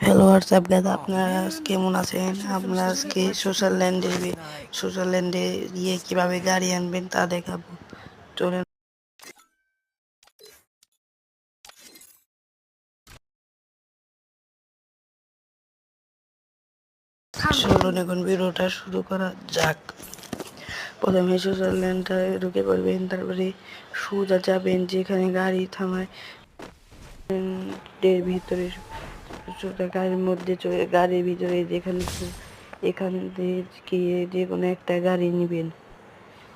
Hello WhatsApp guys আপনারা কেমন আছেন? আপনারা আজকে সোশ্যাল ল্যান্ডে সোশ্যাল ল্যান্ডে গিয়ে কীভাবে গাড়ি আনবেন তা দেখাবো। চলেন। চলুন, এখন ভিডিওটা শুরু করা যাক। প্রথমে সোশ্যাল ল্যান্ডটা ঢুকে পড়বেন, তারপরে সোজা যাবেন যেখানে গাড়ি থামায়। ভিতরে সোজা গাড়ির মধ্যে চলে গাড়ির ভিতরে যেখানে এখান থেকে গিয়ে যে কোনো একটা গাড়ি নেবেন।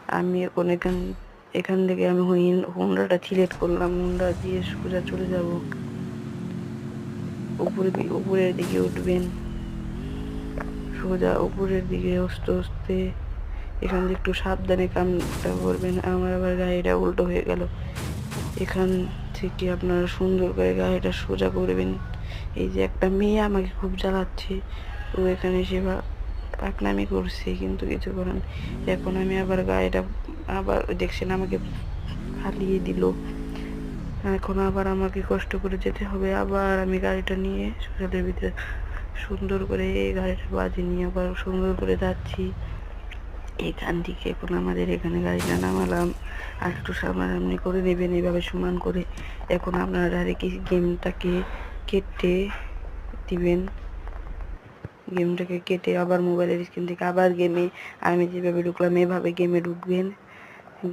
আমি এখন এখান এখান থেকে আমি হুইন- হুন্ডাটা সিলেক্ট করলাম, হুন্ডা দিয়ে সোজা চলে যাব। উপরে, উপরের দিকে উঠবেন। সোজা উপরের দিকে আস্তে আস্তে, এখান থেকে একটু সাবধানে কামটা করবেন। আমার আবার গাড়িটা উল্টো হয়ে গেল। এখান থেকে আপনারা সুন্দর করে গাড়িটা সোজা করবেন। এই যে একটা মেয়ে আমাকে খুব জ্বালাচ্ছে। ও এখানে সেবা পাকনামি করছে, কিন্তু কিছু করেন এখন আমি আবার গাড়িটা আবার দেখছেন, আমাকে ফালিয়ে দিল। এখন আবার আমাকে কষ্ট করে যেতে হবে। আবার আমি গাড়িটা নিয়ে সোশ্যালের ভিতরে সুন্দর করে এই গাড়িটা বাজে নিয়ে আবার সুন্দর করে যাচ্ছি। এখান থেকে এখন আমাদের এখানে গাড়িটা নামালাম। আর একটু সামনাসামনি করে নেবেন, এইভাবে সমান করে। এখন আপনারা ডাইরেক্ট গেমটাকে কেটে দিবেন। গেমটাকে কেটে আবার মোবাইলের স্ক্রিন থেকে আবার গেমে আমি যেভাবে ঢুকলাম এভাবে গেমে ঢুকবেন।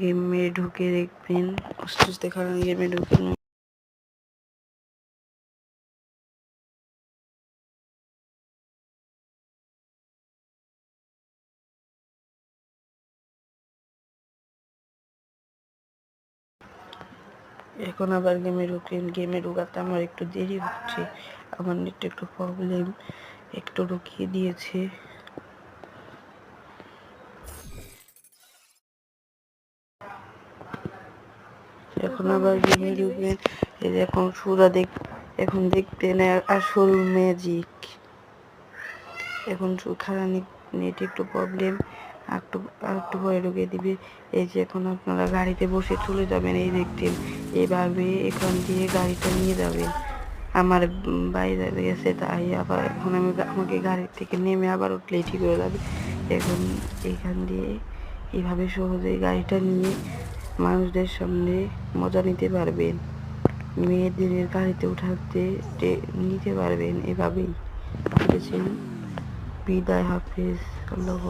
গেমে ঢুকে দেখবেন আস্তে কারণ গেমে ঢুকে এখন আবার গেমে ঢুকলেন গেমে ঢুকাতে আমার একটু দেরি হচ্ছে। আমার নেট একটু প্রবলেম একটু ঢুকিয়ে দিয়েছে। এখন আবার গেমে ঢুকবেন এই এখন সুরা দেখ, এখন দেখবেন আসল ম্যাজিক এখন খারাপ নেট একটু প্রবলেম একটু একটু পরে ঢুকিয়ে দিবে। এই যে এখন আপনারা গাড়িতে বসে চলে যাবেন, এই দেখতেন। এইভাবে এখান দিয়ে গাড়িটা নিয়ে যাবেন আমার বাইরে গেছে, তাই আবার এখন আমি আমাকে গাড়ির থেকে নেমে আবার উঠলেই ঠিক হয়ে যাবে। এখন এখান দিয়ে এভাবে সহজেই গাড়িটা নিয়ে মানুষদের সামনে মজা নিতে পারবেন। মেয়েদের গাড়িতে উঠাতে নিতে পারবেন এভাবেই। বিদায়, হাফিজ। আল্লাহ